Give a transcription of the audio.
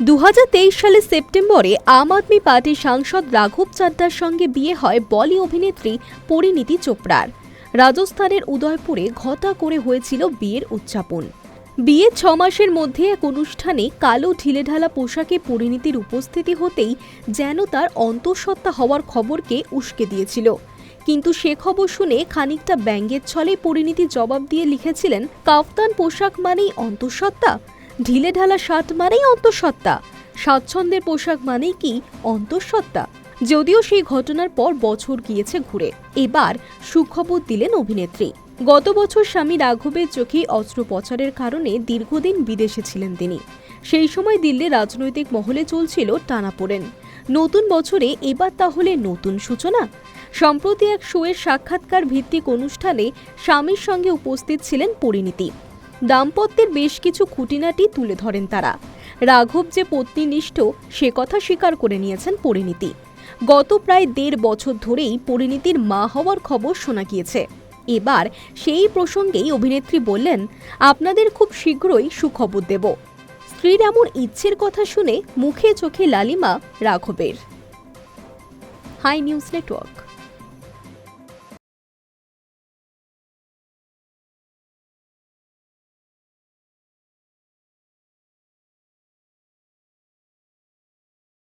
দু হাজার তেইশ সালে সেপ্টেম্বরে আম আদমি পার্টির সাংসদ রাঘব চাড্ডার সঙ্গে বিয়ে হয় বলি অভিনেত্রী পরিণীতি চোপড়ার। রাজস্থানের উদয়পুরে ঘটা করে হয়েছিল বিয়ের উদযাপন। বিয়ের ছ মাসের মধ্যে এক অনুষ্ঠানে কালো ঢিলেঢালা পোশাকে পরিণীতির উপস্থিতি হতেই যেন তার অন্তঃসত্ত্বা হওয়ার খবরকে উস্কে দিয়েছিল। কিন্তু সে খবর শুনে খানিকটা ব্যঙ্গের ছলে পরিণীতি জবাব দিয়ে লিখেছিলেন, কাফতান পোশাক মানেই অন্তঃসত্ত্বা? ঢিলেঢালা শার্ট মানেই অন্তঃসত্ত্বা। স্বাচ্ছন্দ্যের পোশাক মানেই কি অন্তঃসত্ত্বা? যদিও সেই ঘটনার পর বছর গিয়েছে ঘুরে। এবার সুখবর দিলেন অভিনেত্রী। গত বছর স্বামী রাঘবের চোখে অস্ত্রোপচারের কারণে দীর্ঘদিন বিদেশে ছিলেন তিনি। সেই সময় দিল্লির রাজনৈতিক মহলে চলছিল টানাপোড়েন। নতুন বছরে এবার তাহলে নতুন সূচনা? সম্প্রতি এক শোয়ের সাক্ষাৎকার ভিত্তিক অনুষ্ঠানে স্বামীর সঙ্গে উপস্থিত ছিলেন পরিণীতি। দাম্পত্যের বেশ কিছু খুঁটিনাটি তুলে ধরেন তারা। রাঘব যে পত্নীনিষ্ঠ, সে কথা স্বীকার করে নিয়েছেন পরিণীতি। গত প্রায় দেড় বছর ধরেই পরিণীতির মা হওয়ার খবর শোনা গিয়েছে। এবার সেই প্রসঙ্গেই অভিনেত্রী বললেন, আপনাদের খুব শীঘ্রই সুখবর দেব। স্ত্রীর এমন ইচ্ছের কথা শুনে মুখে চোখে লালিমা রাঘবের। Hi News Network.